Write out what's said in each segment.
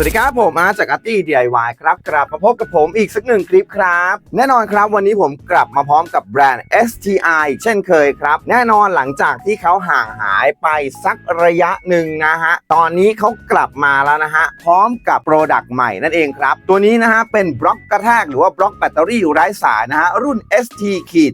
สวัสดีครับผมอาร์จากอาร์ตี้ DIY ครับกลับมาพบกับผมอีกสักหนึ่งคลิปครับ แน่นอนครับวันนี้ผมกลับมาพร้อมกับแบรนด์ STI เช่นเคยครับ แน่นอนหลังจากที่เขาห่างหายไปสักระยะหนึ่งนะฮะ ตอนนี้เขากลับมาแล้วนะฮะ พร้อมกับโปรดักต์ใหม่นั่นเองครับ ตัวนี้นะฮะเป็นบล็อกกระแทกหรือว่าบล็อกแบตเตอรี่ไร้สายนะฮะรุ่น ST ขีด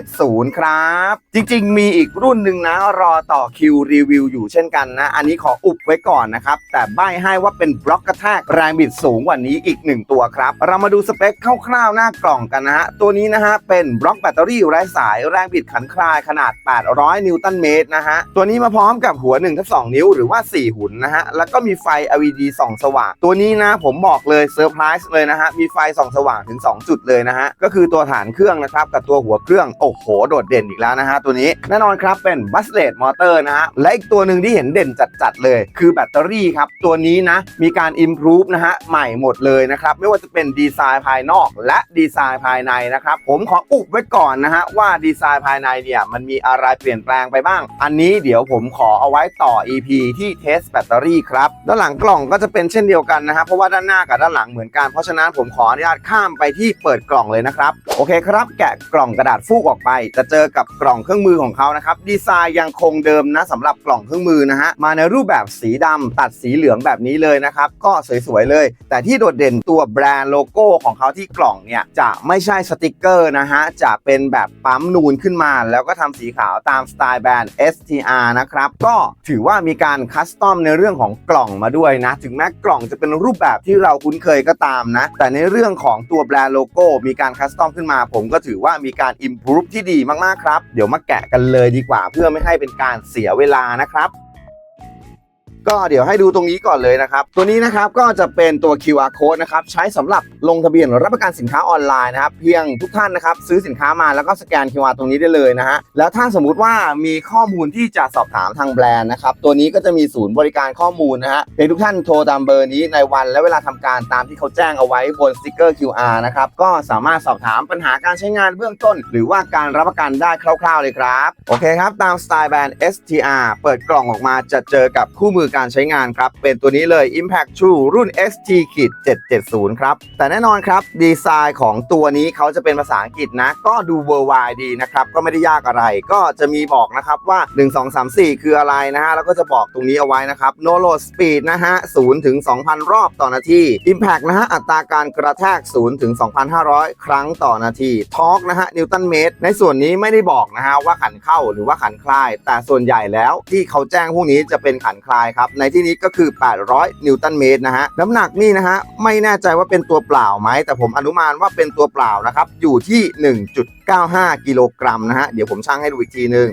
770 ครับ จริงๆ มีอีกรุ่นหนึ่งนะรอต่อคิวรีวิวอยู่เช่นกันนะ อันนี้ขออุบไว้ก่อนนะครับแต่ใบให้ว่าเป็นบล็อกกระแทกแรงบิดสูงกว่านี้อีกหนึ่งตัวครับ เรามาดูสเปคคร่าวๆหน้ากล่องกันนะฮะ ตัวนี้นะฮะ เป็นบล็อกแบตเตอรี่ไร้สายแรงบิดขันคลายขนาด 800 นิวตันเมตรนะฮะ ตัวนี้มาพร้อมกับหัว1ทับ2นิ้วหรือว่า 4 หุ่นนะฮะ แล้วก็มีไฟ LED ส่องสว่าง ตัวนี้นะผมบอกเลยเซอร์ไพรส์เลยนะฮะ มีไฟส่องสว่างถึง 2 จุดเลยนะฮะ ก็คือตัวฐานเครื่องนะครับกับตัวหัวเครื่องโอ้โหโดดเด่นอีกแล้วนะฮะตัวนี้แน่นอนครับเป็นบัสเลดมอเตอร์นะฮะและอีกตัวหนึ่งที่เห็นเด่นจัดๆเลย คือแบตเตอรี่ครับตัวนี้นะมีการ improve นะฮะใหม่หมดเลยนะครับ ไม่ว่าจะเป็นดีไซน์ภายนอกและดีไซน์ภายในนะครับ ผมขออุบไว้ก่อนนะฮะว่าดีไซน์ภายในเนี่ยมันมีอะไรเปลี่ยนแปลงไปบ้าง อันนี้เดี๋ยวผมขอเอาไว้ต่อ EP ที่เทสแบตเตอรี่ครับด้านหลังกล่องก็จะเป็นเช่นเดียวกันนะฮะเพราะว่าด้านหน้ากับด้านหลังเหมือนกันเพราะฉะนั้นผมขออนุญาตข้ามไปที่เปิดกล่องเลยนะครับโอเคครับแกะกล่องกระดาษฟูกออกไป จะเจอกับกล่องเครื่องมือของเขานะครับดีไซน์ยังคงเดิมนะสำหรับกล่องเครื่องมือนะฮะมาในรูปแบบสีดำตัดสีเหลืองแบบนี้เลยนะครับก็สวยๆเลย แต่ที่โดดเด่นตัวแบรนด์โลโก้ของเขาที่กล่องเนี่ยจะไม่ใช่สติกเกอร์นะฮะจะเป็นแบบปั๊มนูนขึ้นมา แล้วก็ทำสีขาวตามสไตล์แบรนด์ STR นะครับก็ถือว่ามีการคัสตอมในเรื่องของกล่องมาด้วยนะ ถึงแม้กล่องจะเป็นรูปแบบที่เราคุ้นเคยก็ตามนะ แต่ในเรื่องของตัวแบรนด์โลโก้มีการคัสตอมขึ้นมา ผมก็ถือว่ามีการ improve ที่ดีมากๆครับ เดี๋ยวมาแกะกันเลยดีกว่า เพื่อไม่ให้เป็นการเสียเวลานะครับ ก็เดี๋ยวให้ดูตรงนี้ก่อนเลยนะครับ ตัวนี้นะครับก็จะเป็นตัว QR code นะครับใช้สำหรับลงทะเบียนรับประกันสินค้าออนไลน์นะครับเพียงทุกท่านนะครับซื้อสินค้ามาแล้วก็สแกน QR ตรงนี้ได้เลยนะฮะแล้วถ้าสมมุติว่ามีข้อมูลที่จะสอบถามทางแบรนด์นะครับตัวนี้ก็จะมีศูนย์บริการข้อมูลนะฮะเพียงทุกท่านโทรตามเบอร์นี้ในวันและเวลาทำการตามที่เขาแจ้งเอาไว้บนสติกเกอร์ QR นะครับก็สามารถสอบถามปัญหาการใช้งานเบื้องต้น หรือว่าการรับประกันได้คร่าว ๆเลยครับโอเคครับตามสไตล์แบรนด์ STR เปิดกล่องออกมาจะเจอกับคู่มือการใช้งานครับ เป็นตัวนี้เลย Impact True รุ่น ST 770 ครับ แต่แน่นอนครับ ดีไซน์ของตัวนี้เขาจะเป็นภาษาอังกฤษนะ ก็ดู worldwide ดีนะครับ ก็ไม่ได้ยากอะไร ก็จะมีบอกนะครับว่า 1 2 3 4 คืออะไรนะฮะ แล้วก็จะบอกตรงนี้เอาไว้นะครับ No load speed นะฮะ0ถึง2,000 รอบต่อนาที Impact นะฮะ อัตราการกระแทก0ถึง2,500 ครั้งต่อนาที Torque นะฮะ นิวตันเมตร ในส่วนนี้ไม่ได้บอกนะฮะว่าขันเข้าหรือว่าขันคลาย แต่ส่วนใหญ่แล้วที่เขาแจ้งพวกนี้จะเป็นขันคลายครับในที่นี้ก็คือ 800 นิวตันเมตรนะฮะน้ำหนักนี่นะฮะไม่แน่ใจว่าเป็นตัวเปล่าไหมแต่ผมอนุมานว่าเป็นตัวเปล่านะครับอยู่ที่ 1.95 กิโลกรัมนะฮะเดี๋ยวผมชั่งให้ดูอีกทีนึง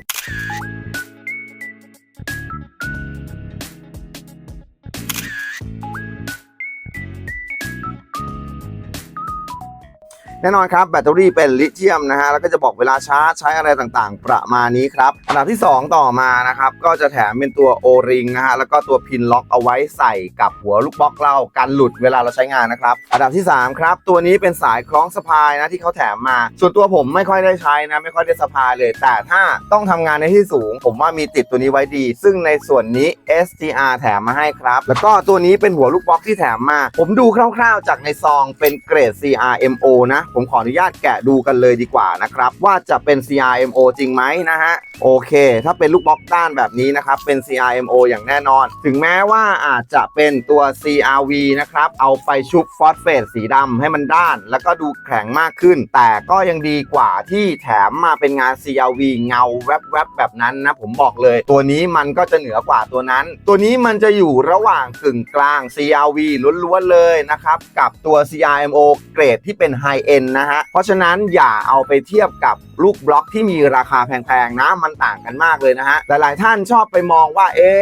แน่นอนครับแบตเตอรี่เป็นลิเธียมนะฮะแล้วก็จะบอกเวลาชาร์จใช้อะไรต่างๆ ประมาณนี้ครับอันดับที่ 2 ต่อมานะครับก็จะแถมเป็นตัว O-ring นะฮะแล้วก็ตัวพินล็อกเอาไว้ใส่กับหัวลูกบล็อกเรากันหลุดเวลาเราใช้งานนะครับอันดับที่ 3 ครับ ตัวนี้เป็นสายคล้องสะพายนะที่เขาแถมมา ส่วนตัวผมไม่ค่อยได้ใช้นะไม่ค่อยได้สะพายเลย แต่ถ้าต้องทำงานในที่สูง ผมว่ามีติดตัวนี้ไว้ดี ซึ่งในส่วนนี้ STR แถมมาให้ครับ แล้วก็ตัวนี้เป็นหัวลูกบล็อกที่แถมมา ผมดูคร่าวๆจากในซองเป็นเกรด CRMO นะผมขออนุญาตแกะดูกันเลยดีกว่านะครับ ว่าจะเป็น CRMO จริงไหมนะฮะ โอเค ถ้าเป็นลูกบล็อกด้านแบบนี้นะครับ เป็น CRMO อย่างแน่นอน ถึงแม้ว่าอาจจะเป็นตัว CRV นะครับ เอาไปชุบฟอสเฟตสีดำให้มันด้าน แล้วก็ดูแข็งมากขึ้น แต่ก็ยังดีกว่าที่แถมมาเป็นงาน CRV เงาแวบๆแบบนั้นนะผมบอกเลย ตัวนี้มันก็จะเหนือกว่าตัวนั้น ตัวนี้มันจะอยู่ระหว่างกึ่งกลาง CRV ล้วนๆเลยนะครับกับตัว CRMO เกรดที่เป็น High End นะฮะ เพราะฉะนั้นอย่าเอาไปเทียบกับลูกบล็อกที่มีราคาแพงๆนะ มันต่างกันมากเลยนะฮะ หลายๆท่านชอบไปมองว่า เอ๊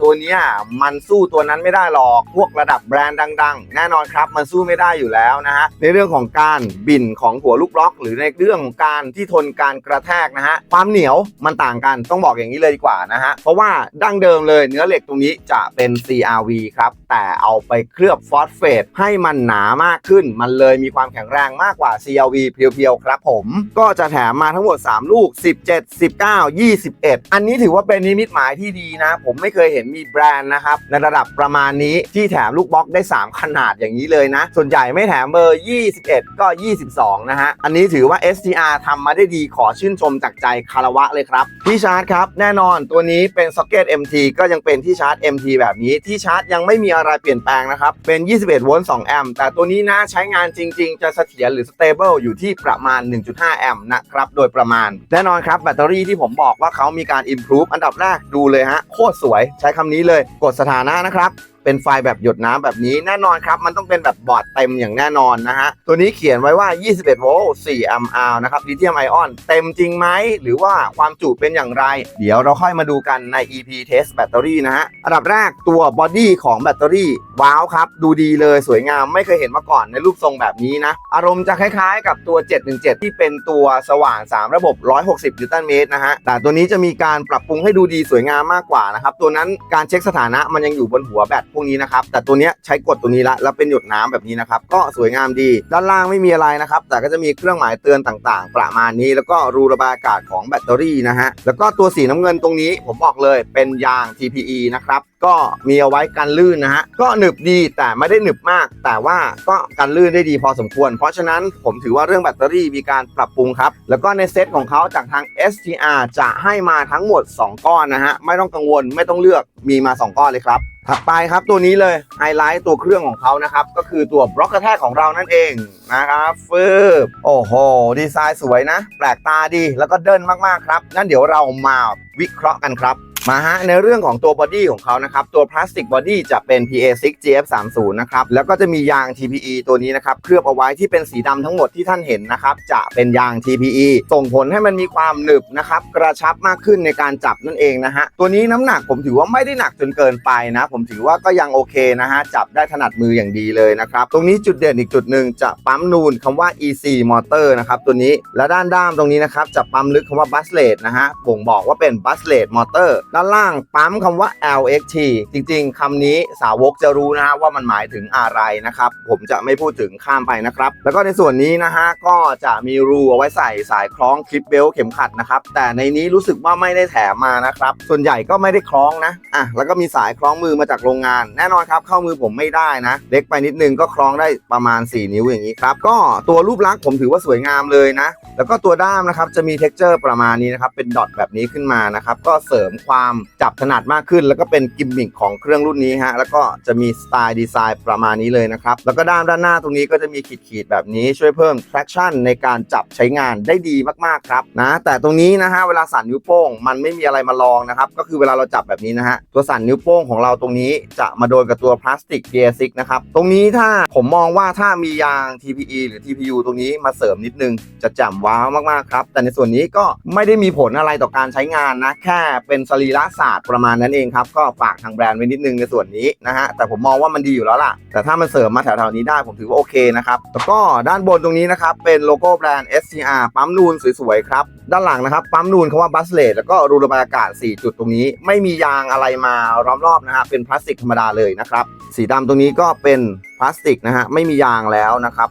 ตัวเนี้ยมันสู้ตัวนั้นไม่ได้หรอก พวกระดับแบรนด์ดัง ๆ แน่นอนครับ มันสู้ไม่ได้อยู่แล้วนะฮะ ในเรื่องของการบินของหัวลูกบล็อก หรือในเรื่องของการที่ทนการกระแทกนะฮะ ความเหนียวมันต่างกัน ต้องบอกอย่างนี้เลยดีกว่านะฮะ เพราะว่าดั้งเดิมเลยเนื้อเหล็กตรงนี้จะเป็น CRV ครับ แต่เอาไปเคลือบฟอสเฟตให้มันหนามากขึ้น มันเลยมีความแข็งแรงมากกว่าา CLV เพียวๆ ครับผม ก็จะแถมมาทั้งหมด 3 ลูก 17 19 21 อันนี้ถือว่าเป็นนิมิตหมายที่ดีนะ ผมไม่เคยเห็นมีแบรนด์นะครับ ในระดับประมาณนี้ที่แถมลูกบล็อกได้ 3 ขนาดอย่างนี้เลยนะ ส่วนใหญ่ไม่แถมเบอร์ 21 ก็ 22 นะฮะ อันนี้ถือว่า STR ทำมาได้ดีขอชื่นชมจากใจคารวะเลยครับ ที่ชาร์จครับ แน่นอนตัวนี้เป็นซ็อกเก็ต MT ก็ยังเป็นที่ชาร์จ MT แบบนี้ที่ชาร์จยังไม่มีอะไรเปลี่ยนแปลงนะครับเป็น 21 โวลต์ 2 แอมป์แต่ตัวนี้นะใช้งานจริง ๆ จะเสถียรหรือ stable อยู่ที่ประมาณ 1.5 แอมป์นะครับ โดยประมาณ แน่นอนครับแบตเตอรี่ที่ผมบอกว่าเขามีการ improve อันดับแรกดูเลยฮะ โคตรสวยใช้คำนี้เลยกดสถานะนะครับเป็นไฟล์แบบหยดน้ำแบบนี้แน่นอนครับ มันต้องเป็นแบบบอร์ดเต็มอย่างแน่นอนนะฮะ ตัวนี้เขียนไว้ว่า 21 โวลต์4แอมป์อนะครับลิเธียมไอออนเต็มจริงไหม หรือว่าความจุเป็นอย่างไร เดี๋ยวเราค่อยมาดูกันใน EP test แบตเตอรี่นะฮะ อันดับแรกตัวบอดี้ของแบตเตอรี่ว้าวครับ ดูดีเลยสวยงามไม่เคยเห็นมาก่อนในรูปทรงแบบนี้นะ อารมณ์จะคล้ายๆ กับตัว 717 ที่เป็นตัวสว่าง 3 ระบบ 160นิวตันเมตรนะฮะ แต่ตัวนี้จะมีการปรับปรุงให้ดูดีสวยงามมากกว่านะครับ ตัวนั้นการเช็คสถานะมันยังอยู่บนหัวแบตพวกนี้นะครับ แต่ตัวเนี้ยใช้กดตัวนี้ละแล้วเป็นหยดน้ำแบบนี้นะครับ ก็สวยงามดี ด้านล่างไม่มีอะไรนะครับ แต่ก็จะมีเครื่องหมายเตือนต่างๆ ประมาณนี้ แล้วก็รูระบายอากาศของแบตเตอรี่นะฮะ แล้วก็ตัวสีน้ำเงินตรงนี้ผมบอกเลยเป็นยาง TPE นะครับ ก็มีเอาไว้กันลื่นนะฮะ ก็หนึบดีแต่ไม่ได้หนึบมาก แต่ว่าก็กันลื่นได้ดีพอสมควร เพราะฉะนั้นผมถือว่าเรื่องแบตเตอรี่มีการปรับปรุงครับ แล้วก็ในเซตของเขาจากทาง STR จะให้มาทั้งหมด 2 ก้อนนะฮะ ไม่ต้องกังวลไม่ต้องเลือกมีมา 2 ก้อนเลยครับ ถัดไปครับตัวนี้เลยไฮไลท์ตัวเครื่องของเขานะครับ ก็คือตัวบล็อกกระแทกของเรานั่นเองนะครับฟืบโอ้โห ดีไซน์สวยนะ แปลกตาดีแล้วก็เดินมากๆครับงั้นเดี๋ยวเรามาวิเคราะห์กันครับ มาฮะในเรื่องของตัวบอดี้ของเขานะครับ ตัวพลาสติกบอดี้จะเป็น PA6 GF30 นะครับ แล้วก็จะมียาง TPE ตัวนี้นะครับ เคลือบเอาไว้ที่เป็นสีดำทั้งหมดที่ท่านเห็นนะครับ จะเป็นยาง TPE ส่งผลให้มันมีความหนึบนะครับ กระชับมากขึ้นในการจับนั่นเองนะฮะ ตัวนี้น้ำหนักผมถือว่าไม่ได้หนักจนเกินไปนะ ผมถือว่าก็ยังโอเคนะฮะ จับได้ถนัดมืออย่างดีเลยนะครับ ตรงนี้จุดเด่นอีกจุดหนึ่งจะปั๊มนูนคำว่า EC Motor นะครับตัวนี้ และด้านด้ามตรงนี้นะครับจะปั๊มลึกคำว่า b u s l e t นะฮะบ่งบอกว่าเป็น b u s l e t Motor ด้านล่างปั๊มคำว่า LXT จริง ๆคำนี้สาวกจะรู้นะฮะว่ามันหมายถึงอะไรนะครับ ผมจะไม่พูดถึงข้ามไปนะครับ แล้วก็ในส่วนนี้นะฮะก็จะมีรูเอาไว้ใส่สายคล้องคลิปเบลเข็มขัดนะครับ แต่ในนี้รู้สึกว่าไม่ได้แถมมานะครับ ส่วนใหญ่ก็ไม่ได้คล้องนะอะแล้วก็มีสายคล้องมือมาจากโรงงาน แน่นอนครับ เข้ามือผมไม่ได้นะ เล็กไปนิดนึงก็คล้องได้ประมาณ 4 นิ้วอย่างนี้ครับก็ตัวรูปลักษณ์ผมถือว่าสวยงามเลยนะ แล้วก็ตัวด้ามนะครับจะมี t e x t อร์ประมาณนี้นะครับเป็นดอทแบบนี้ขึ้นมานะครับก็เสริมความจับถนัดมากขึ้น แล้วก็เป็นกิมมิคของเครื่องรุ่นนี้ฮะแล้วก็จะมีสไตล์ดีไซน์ประมาณนี้เลยนะครับ แล้วก็ด้ามด้านหน้าตรงนี้ก็จะมีขีดๆแบบนี้ช่วยเพิ่ม traction ในการจับใช้งานได้ดีมากๆครับนะแต่ตรงนี้นะฮะเวลาสั่นนิ้วโป้งมันไม่มีอะไรมาลองนะครับก็คือเวลาเราจับแบบนี้นะฮะตัวสั่นนิ้วโป้งของเราตรงนี้จะมาโดนกับตัวพลาสติก PA6 นะครับตรงนี้ถ้าผมมองว่าถ้ามียาง TPE หรือ TPU ตรงนี้มาเสริมนิดนึงจะจ่มว้าวมากๆครับแต่ในส่วนนี้ก็ไม่ได้มีผลอะไรต่อการใช้งานนะแค่เป็นสรีระศาสตร์ประมาณนั้นเองครับ ก็ฝากทางแบรนด์ไว้นิดนึงในส่วนนี้นะฮะ แต่ผมมองว่ามันดีอยู่แล้วล่ะ แต่ถ้ามันเสริมมาแถวๆนี้ได้ผมถือว่าโอเคนะครับ แล้วก็ด้านบนตรงนี้นะครับ เป็นโลโก้แบรนด์ STR ปั๊มนูนสวยๆครับ ด้านหลังนะครับ ปั๊มนูนเขาว่าบัสเลตแล้วก็รูระบายอากาศ 4 จุดตรงนี้ ไม่มียางอะไรมาล้อมรอบนะฮะ เป็นพลาสติกธรรมดาเลยนะครับ สีดำตรงนี้ก็เป็นพลาสติกนะฮะ ไม่มียางแล้วนะครับ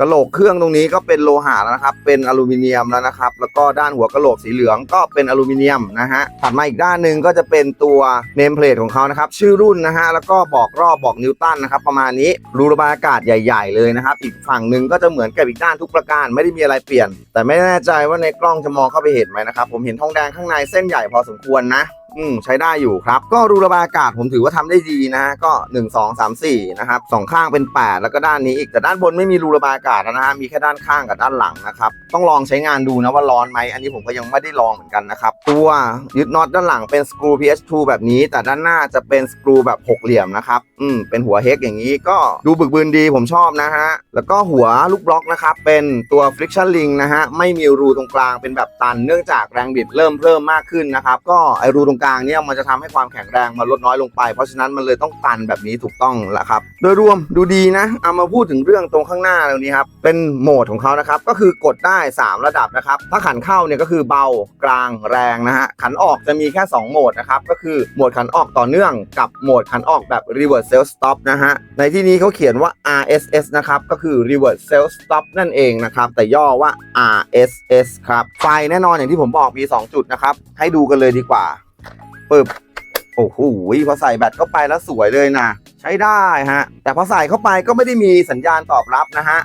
กระโหลกเครื่องตรงนี้ก็เป็นโลหะแล้วนะครับ เป็นอลูมิเนียมแล้วนะครับ แล้วก็ด้านหัวกระโหลกสีเหลืองก็เป็นอลูมิเนียมนะฮะถัดมาอีกด้านหนึ่งก็จะเป็นตัวเนมเพลทของเขานะครับ ชื่อรุ่นนะฮะแล้วก็บอกรอบบอกนิวตันนะครับ ประมาณนี้รูระบายอากาศใหญ่ ๆ เลยนะครับ อีกฝั่งหนึ่งก็จะเหมือนกับอีกด้านทุกประการไม่ได้มีอะไรเปลี่ยน แต่ไม่แน่ใจว่าในกล้องจะมองเข้าไปเห็นไหมนะครับผมเห็นทองแดงข้างในเส้นใหญ่พอสมควรนะ อืมใช้ได้อยู่ครับ ก็รูระบายอากาศผมถือว่าทำได้ดีนะฮะก็1 2 3 4นะครับสองข้างเป็น 8 แล้วก็ด้านนี้อีกแต่ด้านบนไม่มีรูระบายอากาศนะฮะมีแค่ด้านข้างกับด้านหลังนะครับต้องลองใช้งานดูนะว่าร้อนไหมอันนี้ผมก็ยังไม่ได้ลองเหมือนกันนะครับตัวยึดน็อตด้านหลังเป็นสกรู PH2 แบบนี้ แต่ด้านหน้าจะเป็นสกรูแบบหกเหลี่ยมนะครับอืมเป็นหัวเฮกอย่างนี้ก็ดูบึกบืนดีผมชอบนะฮะแล้วก็หัวลูกบล็อกนะครับเป็นตัว friction ring นะฮะไม่มีรูตรงกลางเป็นแบบตัน เนื่องจากแรงบิดเริ่มเพิ่มมากขึ้นนะครับก็ไอรูตรงกลางลางเนี่ยมันจะทำให้ความแข็งแรงมันลดน้อยลงไป เพราะฉะนั้นมันเลยต้องตันแบบนี้ถูกต้องละครับ โดยรวมดูดีนะ เอามาพูดถึงเรื่องตรงข้างหน้าตรงนี้ครับ เป็นโหมดของเขานะครับ ก็คือกดได้ 3 ระดับนะครับ ถ้าขันเข้าเนี่ยก็คือเบากลางแรงนะฮะ ขันออกจะมีแค่ 2 โหมดนะครับ ก็คือโหมดขันออกต่อเนื่องกับโหมดขันออกแบบ reverse self stop นะฮะ ในที่นี้เขาเขียนว่า RSS นะครับ ก็คือ reverse self stop นั่นเองนะครับ แต่ย่อว่า RSS ครับ ไฟแน่นอนอย่างที่ผมบอกมี 2 จุดนะครับ ให้ดูกันเลยดีกว่า ปึ๊บโอ้โหพอใส่แบตเข้าไปแล้วสวยเลยนะ ใช้ได้ฮะ แต่พอใส่เข้าไปก็ไม่ได้มีสัญญาณตอบรับนะฮะ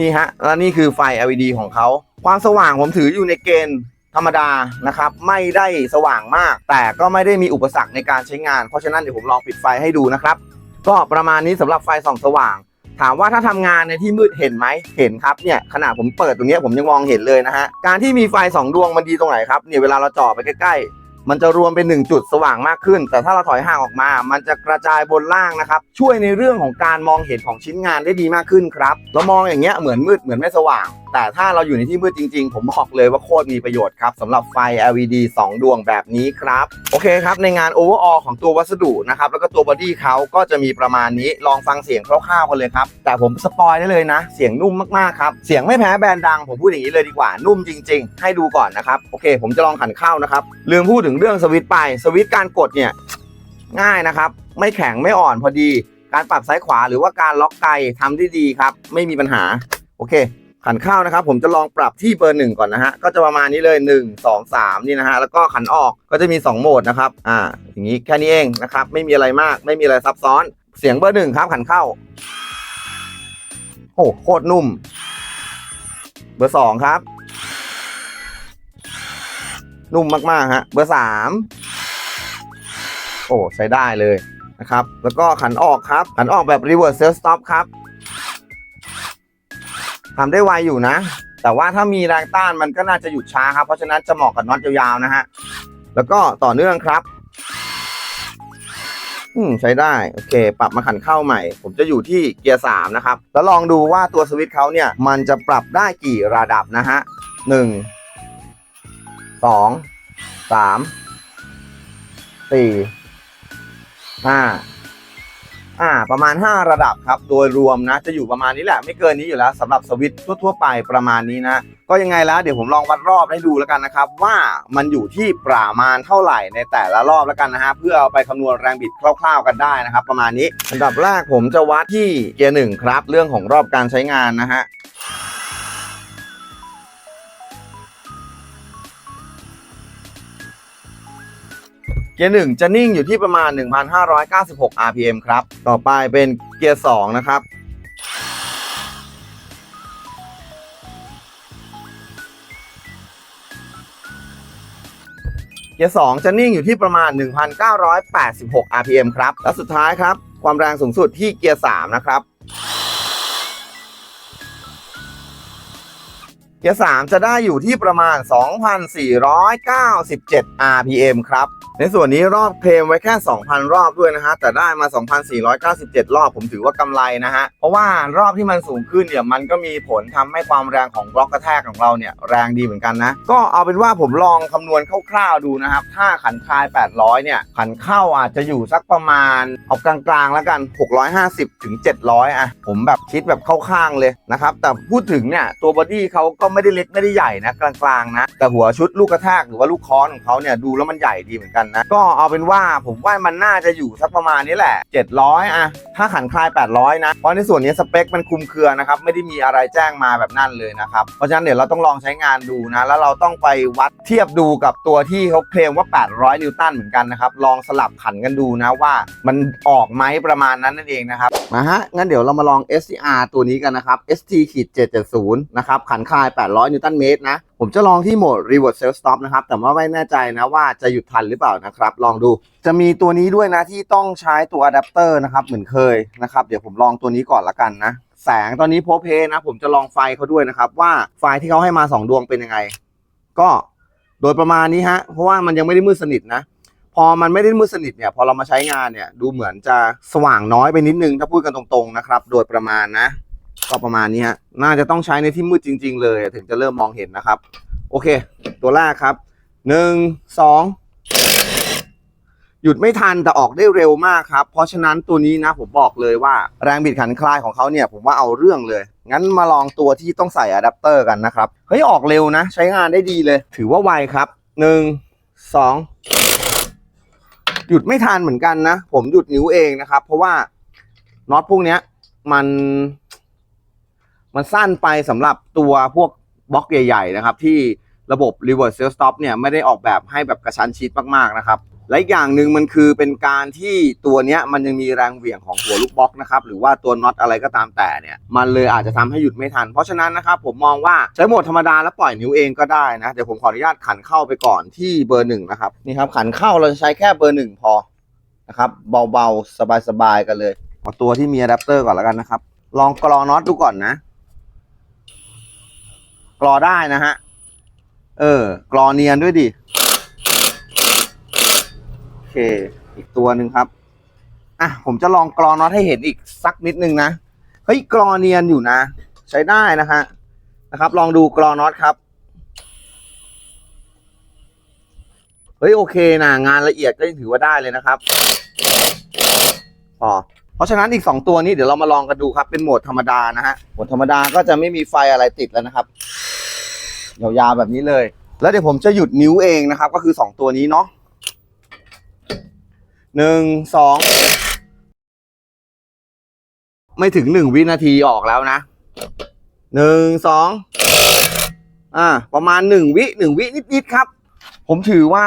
นี่ฮะ แล้วนี่คือไฟ LED ของเขา ความสว่างผมถืออยู่ในเกณฑ์ธรรมดานะครับ ไม่ได้สว่างมาก แต่ก็ไม่ได้มีอุปสรรคในการใช้งาน เพราะฉะนั้นเดี๋ยวผมลองปิดไฟให้ดูนะครับ ก็ประมาณนี้สำหรับไฟส่องสว่าง ถามว่าถ้าทำงานในที่มืดเห็นไหม เห็นครับ เนี่ยขนาดผมเปิดตรงนี้ผมยังมองเห็นเลยนะฮะ การที่มีไฟสองดวงมันดีตรงไหนครับ เนี่ยเวลาเราจ่อไปใกล้ๆ มันจะรวมเป็นหนึ่งจุดสว่างมากขึ้น แต่ถ้าเราถอยห่างออกมา มันจะกระจายบนล่างนะครับ ช่วยในเรื่องของการมองเห็นของชิ้นงานได้ดีมากขึ้นครับ เรามองอย่างเงี้ยเหมือนมืดเหมือนไม่สว่าง แต่ถ้าเราอยู่ในที่มืดจริงๆ ผมบอกเลยว่าโคตรมีประโยชน์ครับสำหรับไฟ LED 2 ดวงแบบนี้ครับ โอเคครับ ในงาน overall ของตัววัสดุนะครับ แล้วก็ตัวบอดี้เขาก็จะมีประมาณนี้ลองฟังเสียงคร่าวๆกันเลยครับ แต่ผมสปอยได้เลยนะ เสียงนุ่มมากๆครับ เสียงไม่แพ้แบรนด์ดัง ผมพูดอย่างนี้เลยดีกว่า นุ่มจริง ๆ ให้ดูก่อนนะครับโอเค ผมจะลองขันเข้านะครับลืมพูดถึงเรื่องสวิตช์ไปสวิตช์การกดเนี่ยง่ายนะครับไม่แข็งไม่อ่อนพอดี การปรับซ้ายขวาหรือว่าการล็อกไกทำได้ดีครับไม่มีปัญหาโอเค ขันเข้านะครับ ผมจะลองปรับที่เบอร์หนึ่งก่อนนะฮะก็จะประมาณนี้เลย 1 2 3 นี่นะฮะแล้วก็ขันออกก็จะมี 2 โหมดนะครับอ่าอย่างนี้แค่นี้เองนะครับไม่มีอะไรมากไม่มีอะไรซับซ้อน เสียงเบอร์หนึ่งครับขันเข้าโอ้โคตรนุ่ม เบอร์สองครับ นุ่มมากๆฮะเบอร์สามโอ้ใช้ได้เลยนะครับ แล้วก็ขันออกครับ ขันออกแบบ reverse self stop ครับ ทำได้ไวอยู่นะ แต่ว่าถ้ามีแรงต้านมันก็น่าจะหยุดช้าครับ เพราะฉะนั้นจะเหมาะกับน็อตยาวๆนะฮะ แล้วก็ต่อเนื่องครับ อืมใช้ได้ โอเค ปรับมาขันเข้าใหม่ ผมจะอยู่ที่เกียร์สามนะครับ แล้วลองดูว่าตัวสวิตช์เขาเนี่ย มันจะปรับได้กี่ระดับนะฮะหนึ่งสองสามสี่ห้า อ่าประมาณ 5 ระดับครับ โดยรวมนะ จะอยู่ประมาณนี้แหละ ไม่เกินนี้อยู่แล้วสำหรับสวิตช์ทั่วๆไปประมาณนี้นะ ก็ยังไงแล้วเดี๋ยวผมลองวัดรอบให้ดูแล้วกันนะครับ ว่ามันอยู่ที่ประมาณเท่าไหร่ในแต่ละรอบแล้วกันนะฮะเพื่อเอาไปคำนวณแรงบิดคร่าว ๆกันได้นะครับ ประมาณนี้อันดับแรกผมจะวัดที่เกียร์หนึ่งครับ เรื่องของรอบการใช้งานนะฮะ กียร์หนึ่งจะนิ่งอยู่ที่ประมาณ 1,596 rpm ครับ ต่อไปเป็นเกียร์สองนะครับ เกียร์สองจะนิ่งอยู่ที่ประมาณ 1,986 rpm ครับ และสุดท้ายครับ ความแรงสูงสุดที่เกียร์สามนะครับ เกียร์3จะได้อยู่ที่ประมาณ 2,497 rpm ครับ ในส่วนนี้รอบเคลมไว้แค่ 2,000 รอบด้วยนะฮะ แต่ได้มา 2,497 รอบผมถือว่ากำไรนะฮะ เพราะว่ารอบที่มันสูงขึ้นเนี่ยมันก็มีผลทำให้ความแรงของบล็อกกระแทกของเราเนี่ยแรงดีเหมือนกันนะ ก็เอาเป็นว่าผมลองคำนวณคร่าวๆดูนะครับ ถ้าขันคาย 800 เนี่ย ขันเข้าอาจจะอยู่สักประมาณเอากลางๆแล้วกัน 650 ถึง 700 อะ ผมแบบคิดแบบเข้าข้างเลยนะครับ แต่พูดถึงเนี่ยตัวบอดี้เขาก็ไม่ได้เล็กไม่ได้ใหญ่นะกลางๆนะแต่หัวชุดลูกกระแทกหรือว่าลูกค้อนของเขาเนี่ยดูแล้วมันใหญ่ดีเหมือนกันนะก็เอาเป็นว่าผมว่ามันน่าจะอยู่สักประมาณนี้แหละ 700อะถ้าขันคลาย 800 นะเพราะในส่วนนี้สเปคมันคุมเครือนะครับไม่ได้มีอะไรแจ้งมาแบบนั่นเลยนะครับเพราะฉะนั้นเดี๋ยวเราต้องลองใช้งานดูนะแล้วเราต้องไปวัดเทียบดูกับตัวที่เขาเคลมว่า 800 นิวตันเหมือนกันนะครับลองสลับขันกันดูนะว่ามันออกไหมประมาณนั้นนั่นเองนะครับมาฮะงั้นเดี๋ยวเรามาลอง SCR ตัวนี้กันนะครับ ST 770นะครับขันคลาย800 นิวตันเมตรนะ ผมจะลองที่โหมด reverse self stop นะครับ แต่ว่าไม่แน่ใจนะว่าจะหยุดทันหรือเปล่านะครับ ลองดู จะมีตัวนี้ด้วยนะที่ต้องใช้ตัวอะแดปเตอร์นะครับ เหมือนเคยนะครับ เดี๋ยวผมลองตัวนี้ก่อนละกันนะ แสงตอนนี้โพเพนะ ผมจะลองไฟเขาด้วยนะครับ ว่าไฟที่เขาให้มา 2 ดวงเป็นยังไง ก็โดยประมาณนี้ฮะ เพราะว่ามันยังไม่ได้มืดสนิทนะพอมันไม่ได้มืดสนิทเนี่ยพอเรามาใช้งานเนี่ยดูเหมือนจะสว่างน้อยไปนิดนึงถ้าพูดกันตรงๆนะครับ โดยประมาณนะ ก็ประมาณนี้ฮะน่าจะต้องใช้ในที่มืดจริง ๆ เลยถึงจะเริ่มมองเห็นนะครับ โอเค ตัวแรกครับหนึ่งสองหยุดไม่ทันแต่ออกได้เร็วมากครับ เพราะฉะนั้นตัวนี้นะผมบอกเลยว่าแรงบิดขันคลายของเขาเนี่ยผมว่าเอาเรื่องเลย งั้นมาลองตัวที่ต้องใส่อะแดปเตอร์กันนะครับ เฮ้ย ออกเร็วนะ ใช้งานได้ดีเลย ถือว่าไวครับหนึ่งสองหยุดไม่ทันเหมือนกันนะ ผมหยุดนิ้วเองนะครับ เพราะว่าน็อตพวกเนี้ยมัน มันสั้นไปสำหรับตัวพวกบล็อกใหญ่ๆนะครับที่ระบบ reverse self stop เนี่ยไม่ได้ออกแบบให้แบบกระชั้นชิดมากๆนะครับและอีกอย่างหนึ่งมันคือเป็นการที่ตัวเนี้ยมันยังมีแรงเหวี่ยงของหัวลูกบล็อกนะครับหรือว่าตัวน็อตอะไรก็ตามแต่เนี่ยมันเลยอาจจะทำให้หยุดไม่ทัน เพราะฉะนั้นนะครับผมมองว่าใช้โหมดธรรมดาแล้วปล่อยนิ้วเองก็ได้นะเดี๋ยวผมขออนุญาตขันเข้าไปก่อนที่เบอร์หนึ่งนะครับนี่ครับขันเข้าเราจะใช้แค่เบอร์หนึ่งพอนะครับเบาๆสบายๆกันเลยเอาตัวที่มีอะแดปเตอร์ก่อนแล้วกันนะครับลองกรอน็อตดูก่อนนะ กรอได้นะฮะ เออกรอเนียนด้วยดิ โอเค อีกตัวหนึ่งครับ อะ ผมจะลองกรอน็อตให้เห็นอีกสักนิดนึงนะ เฮ้ย กรอเนียนอยู่นะ ใช้ได้นะฮะ นะครับ ลองดูกรอน็อตครับ เฮ้ย โอเคนะงานละเอียดก็ยังถือว่าได้เลยนะครับพอเพราะฉะนั้นอีก 2 ตัวนี้เดี๋ยวเรามาลองกันดูครับ เป็นโหมดธรรมดานะฮะโหมดธรรมดาก็จะไม่มีไฟอะไรติดแล้วนะครับ ยาวๆแบบนี้เลย แล้วเดี๋ยวผมจะหยุดนิ้วเองนะครับ ก็คือ2ตัวนี้เนาะหนึ่งสองไม่ถึงหนึ่งวินาทีออกแล้วนะหนึ่งสองอ่า ประมาณหนึ่งวิหนึ่งวินิดๆครับ ผมถือว่า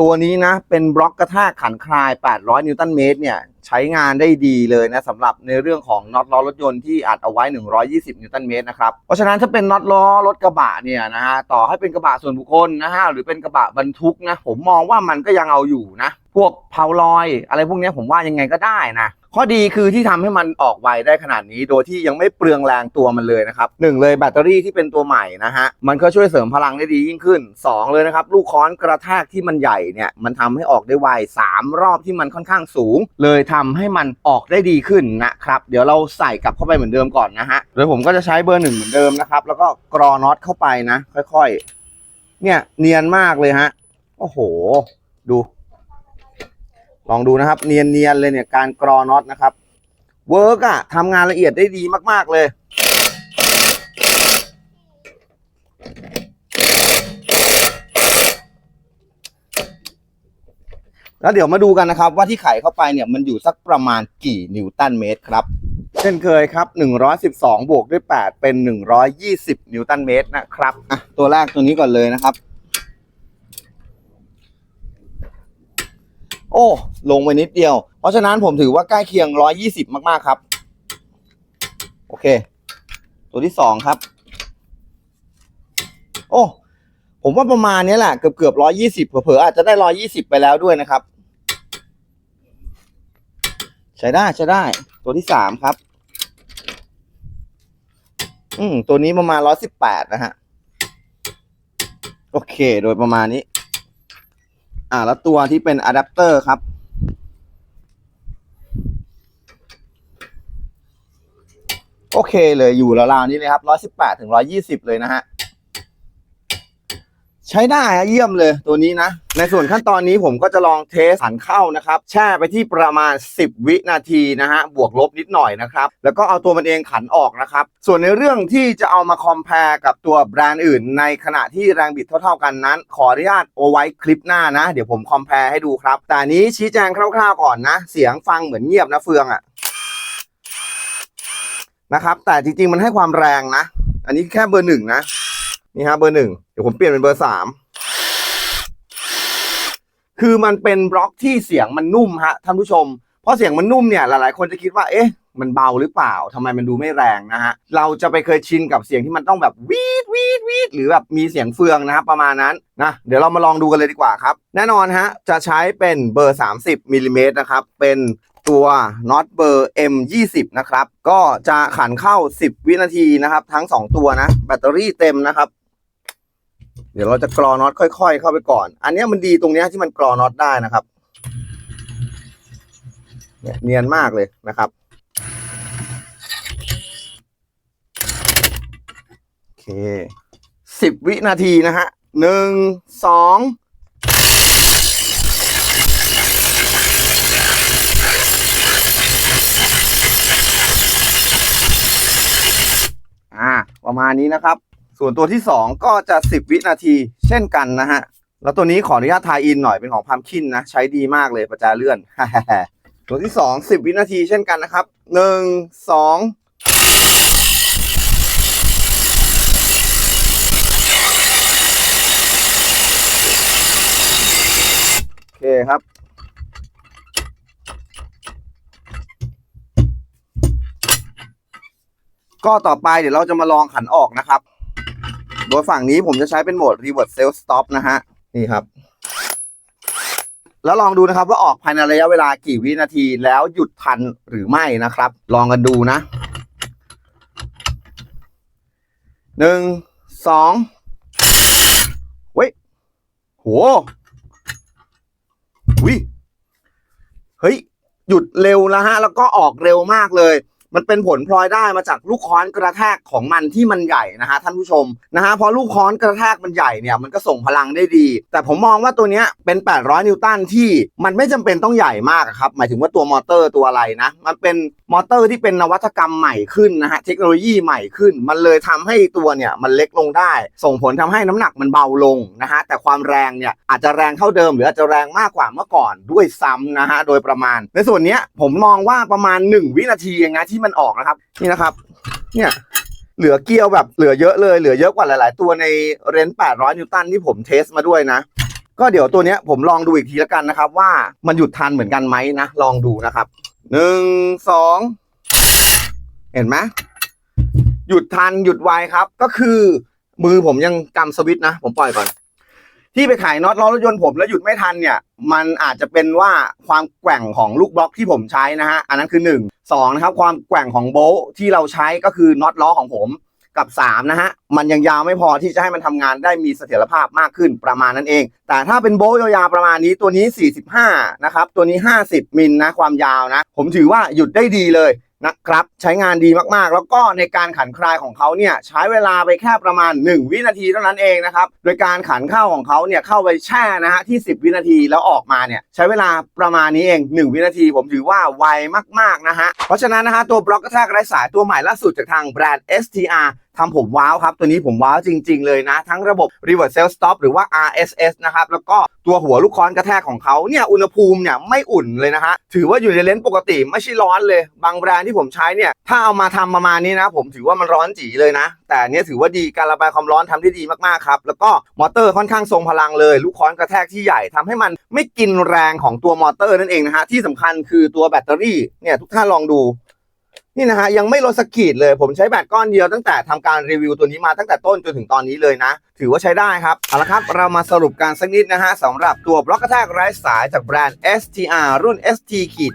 ตัวนี้นะ เป็นบล็อกกระแทกขันคลาย 800 นิวตันเมตรเนี่ย ใช้งานได้ดีเลยนะสำหรับในเรื่องของน็อตล้อรถยนต์ที่อัดเอาไว้ 120 นิวตันเมตรนะครับ เพราะฉะนั้นถ้าเป็นน็อตล้อรถกระบะเนี่ยนะฮะต่อให้เป็นกระบะส่วนบุคคลนะฮะหรือเป็นกระบะบรรทุกนะผมมองว่ามันก็ยังเอาอยู่นะ พวกเพาลอย อะไรพวกนี้ผมว่ายังไงก็ได้นะข้อดีคือที่ทำให้มันออกไวได้ขนาดนี้ โดยที่ยังไม่เปลืองแรงตัวมันเลยนะครับหนึ่งเลยแบตเตอรี่ที่เป็นตัวใหม่นะฮะมันก็ช่วยเสริมพลังได้ดียิ่งขึ้นสองเลยนะครับลูกค้อนกระแทกที่มันใหญ่เนี่ยมันทำให้ออกได้ไวสามรอบที่มันค่อนข้างสูง เลยททำให้มันออกได้ดีขึ้นนะครับ เดี๋ยวเราใส่กลับเข้าไปเหมือนเดิมก่อนนะฮะโดยผมก็จะใช้เบอร์หนึ่งเหมือนเดิมนะครับ แล้วก็กรอน็อตเข้าไปนะ ค่อยๆ เนี่ยเนียนมากเลยฮะโอ้โห ดู ลองดูนะครับ เนียนๆเลยเนี่ยการกรอน็อตนะครับเวิร์กอะทำงานละเอียดได้ดีมากๆเลย แล้วเดี๋ยวมาดูกันนะครับว่าที่ไขเข้าไปเนี่ยมันอยู่สักประมาณกี่นิวตันเมตรครับเช่นเคยครับ112 บวกด้วย 8 เป็น 120 นิวตันเมตรนะครับอะตัวแรกตัวนี้ก่อนเลยนะครับ โอ้ ลงไปนิดเดียว เพราะฉะนั้นผมถือว่าใกล้เคียง 120 มาก ๆ ครับ โอเค ตัวที่สองครับ โอ้ ผมว่าประมาณนี้แหละ เกือบเกือบร้อยี่สิบเผลอๆอาจจะได้ร้อยี่สิบไปแล้วด้วยนะครับใช้ได้ใช้ได้ ตัวที่สามครับ อืมตัวนี้ประมาณร้อยสิบแปดนะฮะ โอเค โดยประมาณนี้ อ่า แล้วตัวที่เป็นอะแดปเตอร์ครับ โอเคเลยอยู่ราวๆนี้เลยครับร้อยสิบแปดถึงร้อยี่สิบเลยนะฮะ ใช้ได้ฮะเยี่ยมเลยตัวนี้นะ ในส่วนขั้นตอนนี้ผมก็จะลองเทสสันเข้านะครับ แช่ไปที่ประมาณ 10 วินาทีนะฮะ บวกลบนิดหน่อยนะครับ แล้วก็เอาตัวมันเองขันออกนะครับ ส่วนในเรื่องที่จะเอามาคอมเพลกับตัวแบรนด์อื่น ในขณะที่แรงบิดเท่าๆกันนั้น ขออนุญาตเอาไว้คลิปหน้านะ เดี๋ยวผมคอมเพลให้ดูครับ แต่นี้ชี้แจงคร่าวๆก่อนนะ เสียงฟังเหมือนเงียบนะเฟืองอะนะครับ แต่จริงๆมันให้ความแรงนะ อันนี้แค่เบอร์หนึ่งนะ นี่ฮะเบอร์หนึ่งเดี๋ยวผมเปลี่ยนเป็นเบอร์สามคือมันเป็นบล็อกที่เสียงมันนุ่มฮะท่านผู้ชม เพราะเสียงมันนุ่มเนี่ยหลายๆ คนจะคิดว่า เอ๊ะ มันเบาหรือเปล่าทำไมมันดูไม่แรงนะฮะ เราจะไปเคยชินกับเสียงที่มันต้องแบบวีดวีดวีดหรือแบบมีเสียงเฟืองนะครับประมาณนั้นนะ เดี๋ยวเรามาลองดูกันเลยดีกว่าครับ แน่นอนฮะ จะใช้เป็นเบอร์ 30มิลลิเมตรนะครับ เป็นตัวน็อตเบอร์ M20 นะครับ ก็จะขันเข้า 10 วินาทีนะครับ ทั้ง 2 ตัวนะ แบตเตอรี่เต็มนะครับ เดี๋ยวเราจะกรอน็อตค่อย ๆ เข้าไปก่อน อันนี้มันดีตรงนี้ที่มันกรอน็อตได้นะครับเนียนมากเลยนะครับโอเคสิบวินาทีนะฮะหนึ่งสองอ่าประมาณนี้นะครับ ส่วนตัวที่ 2 ก็จะ 10 วินาทีเช่นกันนะฮะ แล้วตัวนี้ขออนุญาตทายอินหน่อยเป็นของพัมคินนะ ใช้ดีมากเลยประจาเลื่อน ตัวที่ 2 10 วินาทีเช่นกันนะครับ 1 2โอเคครับ ก็ต่อไปเดี๋ยวเราจะมาลองขันออกนะครับ ดยฝั่งนี้ผมจะใช้เป็นโหมด reverse self stop นะฮะ นี่ครับ แล้วลองดูนะครับว่าออกภายในระยะเวลากี่วินาทีแล้วหยุดทันหรือไม่นะครับ ลองกันดูนะหนึ่งสองเว้ยโหวิเฮ้ย หยุดเร็วแล้วฮะ แล้วก็ออกเร็วมากเลย มันเป็นผลพลอยได้มาจากลูกค้อนกระแทกของมันที่มันใหญ่นะฮะท่านผู้ชมนะฮะเพราะลูกค้อนกระแทกมันใหญ่เนี่ยมันก็ส่งพลังได้ดี แต่ผมมองว่าตัวเนี้ยเป็น 800 นิวตันที่มันไม่จำเป็นต้องใหญ่มากครับหมายถึงว่าตัวมอเตอร์ตัวอะไรนะมันเป็นมอเตอร์ที่เป็นนวัตกรรมใหม่ขึ้นนะฮะเทคโนโลยีใหม่ขึ้น มันเลยทำให้ตัวเนี่ยมันเล็กลงได้ ส่งผลทำให้น้ำหนักมันเบาลงนะฮะแต่ความแรงเนี่ยอาจจะแรงเท่าเดิม หรืออาจจะแรงมากกว่าเมื่อก่อนด้วยซ้ำนะฮะโดยประมาณ ในส่วนเนี้ยผมมองว่าประมาณ 1 วินาทีเองนะที่มันออกนะครับนี่นะครับเนี่ยเหลือเกียวแบบเหลือเยอะเลยเหลือเยอะกว่าหลาย ๆ ตัวในเรนจ์800 นิวตันที่ผมเทสมาด้วยนะ ก็เดี๋ยวตัวเนี้ยผมลองดูอีกทีแล้วกันนะครับ ว่ามันหยุดทันเหมือนกันไหมนะลองดูนะครับ หนึ่งสองเห็นไหมหยุดทันหยุดไวครับ ก็คือ มือผมยังกำสวิตช์นะ ผมปล่อยก่อน ที่ไปขายน็อตล้อรถยนต์ผมแล้วหยุดไม่ทันเนี่ย มันอาจจะเป็นว่าความแกว่งของลูกบล็อกที่ผมใช้นะฮะ อันนั้นคือ1 2นะครับ ความแกว่งของโบลที่เราใช้ก็คือน็อตล้อของผม กับ 3 นะฮะ มันยังยาวไม่พอที่จะให้มันทำงานได้มีเสถียรภาพมากขึ้นประมาณนั้นเอง แต่ถ้าเป็นโบลต์ยาวๆประมาณนี้ตัวนี้ 45 นะครับ ตัวนี้ 50 มิลนะความยาวนะ ผมถือว่าหยุดได้ดีเลยนะครับ ใช้งานดีมากๆ แล้วก็ในการขันคลายของเขาเนี่ยใช้เวลาไปแค่ประมาณ 1 วินาทีเท่านั้นเองนะครับ โดยการขันเข้าของเขาเนี่ยเข้าไปแช่นะฮะที่ 10 วินาทีแล้วออกมาเนี่ยใช้เวลาประมาณนี้เอง 1 วินาที ผมถือว่าไวมากๆนะฮะเพราะฉะนั้นนะฮะตัวบล็อกกระแทกไร้สายตัวใหม่ล่าสุดจากทางแบรนด์ STR ทำผมว้าวครับ ตัวนี้ผมว้าวจริง ๆ เลยนะ ทั้งระบบ reverse self stop หรือว่า RSS นะครับ แล้วก็ตัวหัวลูกค้อนกระแทกของเขาเนี่ยอุณหภูมิเนี่ยไม่อุ่นเลยนะฮะถือว่าอยู่ในเลนส์ปกติไม่ใช่ร้อนเลย บางแบรนด์ที่ผมใช้เนี่ยถ้าเอามาทำประมาณนี้นะผมถือว่ามันร้อนจีเลยนะ แต่เนี้ยถือว่าดีการระบายความร้อนทำได้ดีมากๆครับแล้วก็มอเตอร์ค่อนข้างทรงพลังเลย ลูกค้อนกระแทกที่ใหญ่ทำให้มันไม่กินแรงของตัวมอเตอร์นั่นเองนะฮะที่สำคัญคือตัวแบตเตอรี่เนี่ยทุกท่านลองดู นี่นะฮะยังไม่ลดสกีดเลย ผมใช้แบตก้อนเดียวตั้งแต่ทำการรีวิวตัวนี้มาตั้งแต่ต้นจนถึงตอนนี้เลยนะ ถือว่าใช้ได้ครับเอาละครับ เรามาสรุปการสักนิดนะฮะสำหรับตัวบล็อกกระแทกไร้สายจากแบรนด์ STR รุ่น ST ขีด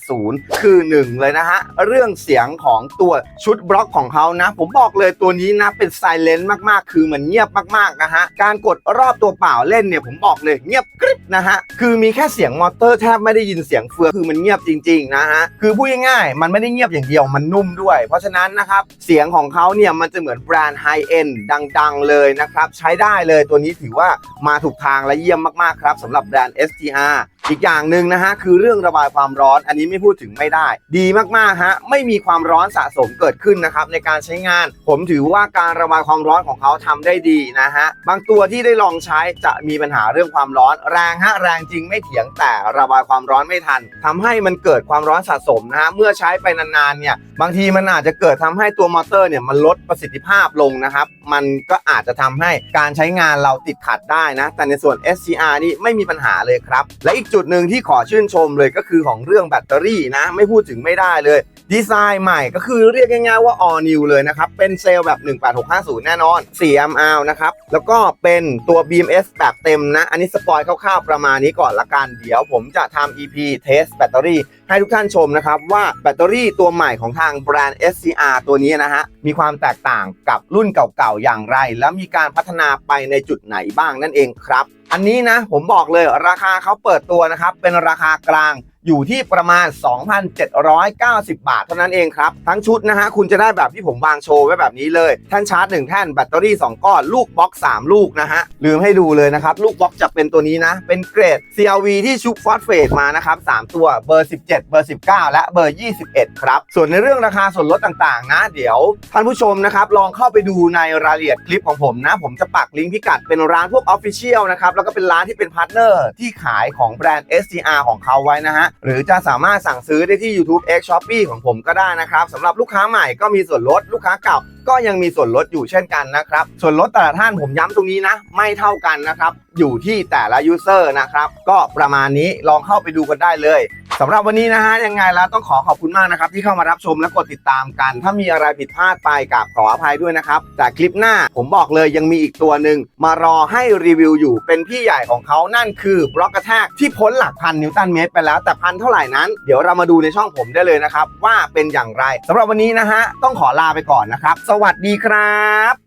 770 คือ 1 เลยนะฮะ เรื่องเสียงของตัวชุดบล็อกของเขานะ ผมบอกเลยตัวนี้นะ เป็นไซเลนต์มากๆ คือมันเงียบมากๆนะฮะ การกดรอบตัวเปล่าเล่นเนี่ยผมบอกเลยเงียบกริบนะฮะคือมีแค่เสียงมอเตอร์แทบไม่ได้ยินเสียงเฟืองคือมันเงียบจริง ๆ นะฮะคือพูดง่ายๆมันไม่ได้เงียบอย่างดียวมันนุ่มด้วย เพราะฉะนั้นนะครับเสียงของเขาเนี่ยมันจะเหมือนแบรนด์ไฮเอ็นดังๆ เลยนะครับ ใช้ได้เลยตัวนี้ถือว่ามาถูกทางและเยี่ยมมากๆครับสำหรับแบรนด์ STR อีกอย่างหนึ่งนะฮะคือเรื่องระบายความร้อนอันนี้ไม่พูดถึงไม่ได้ ดีมากๆฮะไม่มีความร้อนสะสมเกิดขึ้นนะครับในการใช้งาน ผมถือว่าการระบายความร้อนของเขาทำได้ดีนะฮะบางตัวที่ได้ลองใช้จะมีปัญหาเรื่องความร้อนแรงฮะแรงจริงไม่เถียงแต่ระบายความร้อนไม่ทันทำให้มันเกิดความร้อนสะสมนะฮะเมื่อใช้ไปนานๆเนี่ยบางทีมันอาจจะเกิดทำให้ตัวมอเตอร์เนี่ยมันลดประสิทธิภาพลงนะครับมันก็อาจจะทำให้การใช้งานเราติดขัดได้นะแต่ในส่วน SCR นี่ไม่มีปัญหาเลยครับและอีกจุดหนึ่งที่ขอชื่นชมเลยก็คือของเรื่องแบตเตอรี่นะไม่พูดถึงไม่ได้เลย ดีไซน์ใหม่ก็คือเรียกง่ายๆว่า all new เลยนะครับ เป็นเซลล์แบบ 18650 แน่นอน 4 mAh นะครับ แล้วก็เป็นตัว BMS แบบเต็มนะ อันนี้สปอยคร่าวๆประมาณนี้ก่อนละกัน เดี๋ยวผมจะทำ EP test แบตเตอรี่ให้ทุกท่านชมนะครับ ว่าแบตเตอรี่ตัวใหม่ของทางแบรนด์ SCR ตัวนี้นะฮะ มีความแตกต่างกับรุ่นเก่าๆอย่างไร แล้วมีการพัฒนาไปในจุดไหนบ้างนั่นเองครับ อันนี้นะผมบอกเลยราคาเขาเปิดตัวนะครับ เป็นราคากลาง อยู่ที่ประมาณ 2,790 บาทเท่านั้นเองครับ ทั้งชุดนะฮะคุณจะได้แบบที่ผมวางโชว์ไว้แบบนี้เลยแท่นชาร์จ 1 แท่นแบตเตอรี่ 2 ก้อน ลูกบล็อก 3 ลูกนะฮะ ลืมให้ดูเลยนะครับ ลูกบล็อกจะเป็นตัวนี้นะ เป็นเกรด CLV ที่ชุบฟอสเฟตมานะครับ 3 ตัวเบอร์ 17 เบอร์ 19 และเบอร์ 21 ครับ ส่วนในเรื่องราคาส่วนลดต่างๆ นะ เดี๋ยวท่านผู้ชมนะครับลองเข้าไปดูในรายละเอียดคลิปของผมนะ ผมจะปักลิงก์พิกัดเป็นร้านพวก Official นะครับแล้วก็เป็นร้านที่เป็นพาร์ทเนอร์ที่ขายของแบรนด์ STR ของเขาไว้นะฮะหรือจะสามารถสั่งซื้อได้ที่ YouTube X Shopee ของผมก็ได้นะครับสำหรับลูกค้าใหม่ก็มีส่วนลดลูกค้าเก่าก็ยังมีส่วนลดอยู่เช่นกันนะครับ ส่วนลดแต่ละท่านผมย้ำตรงนี้นะ ไม่เท่ากันนะครับ อยู่ที่แต่ละยูเซอร์นะครับ ก็ประมาณนี้ลองเข้าไปดูกันได้เลยสำหรับวันนี้นะฮะยังไงแล้วต้องขอขอบคุณมากนะครับ ที่เข้ามารับชมและกดติดตามกัน ถ้ามีอะไรผิดพลาดไปกับขออภัยด้วยนะครับแต่คลิปหน้าผมบอกเลยยังมีอีกตัวหนึ่งมารอให้รีวิวอยู่เป็นพี่ใหญ่ของเขานั่นคือบล็อกกระแทกที่พ้นหลักพันนิวตันเมตรไปแล้วแต่พันเท่าไหร่นั้น เดี๋ยวเรามาดูในช่องผมได้เลยนะครับว่าเป็นอย่างไรสำหรับวันนี้นะฮะต้องขอลาไปก่อนนะครับสวัสดีครับ